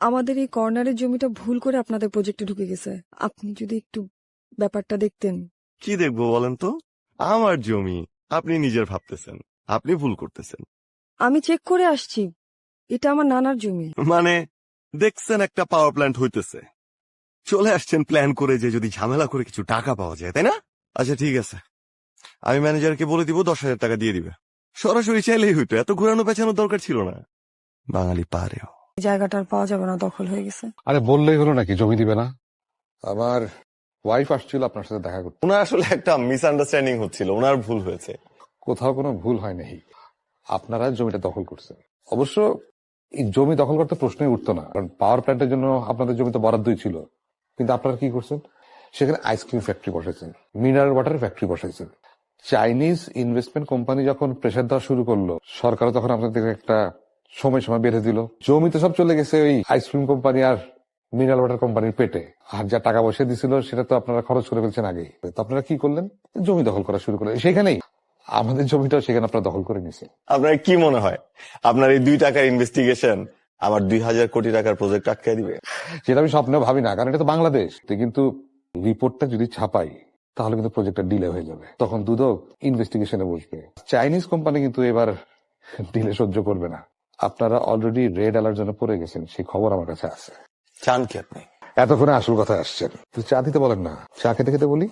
আমাদের এই কর্নারের জমিটা ভুল করে আপনাদের প্রজেক্টে ঢুকে গেছে। আপনি যদি একটু ব্যাপারটা দেখতেন। কি দেখব বলেন তো? আমার জমি আপনি নিজের ভাবতেছেন আপনি ভুল করতেছেন। আমি চেক করে আসছি। এটা আমার নানার জমি। মানে দেখছেন একটা পাওয়ার প্ল্যান্ট হইতেছে। চলে আসছেন প্ল্যান করে যে যদি ঝামেলা করে কিছু টাকা পাওয়া যায় তাই না? আচ্ছা ঠিক আছে। আমি ম্যানেজারকে বলে দিব দশ হাজার টাকা দিয়ে দিবে। সরাসরি চাইলেই হইতো এত ঘুরানো পেছানোর দরকার ছিল না। বাঙালি পারেও। জায়গাটা আর পাওয়া যাবে না দখল হয়ে গেছে। আরে বললেই হলো নাকি জমি দিবে না? আমার ওয়াইফ আসছিল আপনার সাথে দেখা করতে। ওনার আসলে একটা মিসআন্ডারস্ট্যান্ডিং হচ্ছিল ওনার ভুল হয়েছে। কোথাও কোনো ভুল হয় নাই আপনারা জমিটা দখল করছেন। অবশ্য এই জমি দখল করতে প্রশ্নই উঠতো না। কারণ পাওয়ার প্ল্যান্টের জন্য আপনাদের জমি তো বরাদ্দই ছিল। কিন্তু আপনারা কি করছেন? সেখানে আইসক্রিম ফ্যাক্টরি বসাইছেন মিনারেল ওয়াটার ফ্যাক্টরি বসাইছেন চাইনিজ ইনভেস্টমেন্ট কোম্পানি যখন প্রেশার দেওয়া শুরু করল সরকারও তখন আপনাদের একটা সময় সময় বেড়ে দিল। জমি তো সব চলে গেছে ওই আইসক্রিম কোম্পানি আর মিনারেল ওয়াটার কোম্পানির পেটে। আর যা টাকা পয়সা দিছিল সেটা তো আপনারা খরচ করে ফেলছেন আগেই তো আপনারা কি করলেন? জমি দখল করা শুরু করলেন। সেখানেই আমাদের জমিটাও সেখানে আপনারা দখল করে নিছে আপনার কি মনে হয়? আপনার এই দুই টাকার ইনভেস্টিগেশন আমার দুই হাজার কোটি টাকার প্রজেক্ট আটকে দিবে? সেটা আমি স্বপ্নেও ভাবি না কারণ এটা তো বাংলাদেশ। কিন্তু রিপোর্টটা যদি ছাপাই তাহলে কিন্তু প্রজেক্টটা ডিলে হয়ে যাবে। তখন দুদক ইনভেস্টিগেশনে বসবে। চাইনিজ কোম্পানি কিন্তু এবার ডিলে সহ্য করবে না। আপনারা অলরেডি রেড অ্যালার্ট জন্য পড়ে গেছেন সেই খবর আমার কাছে আছে। চান কি আপনি? এতক্ষণে আসল কথা আসছেন। চা দিতে বলেন না। চা খেতে খেতে বলি?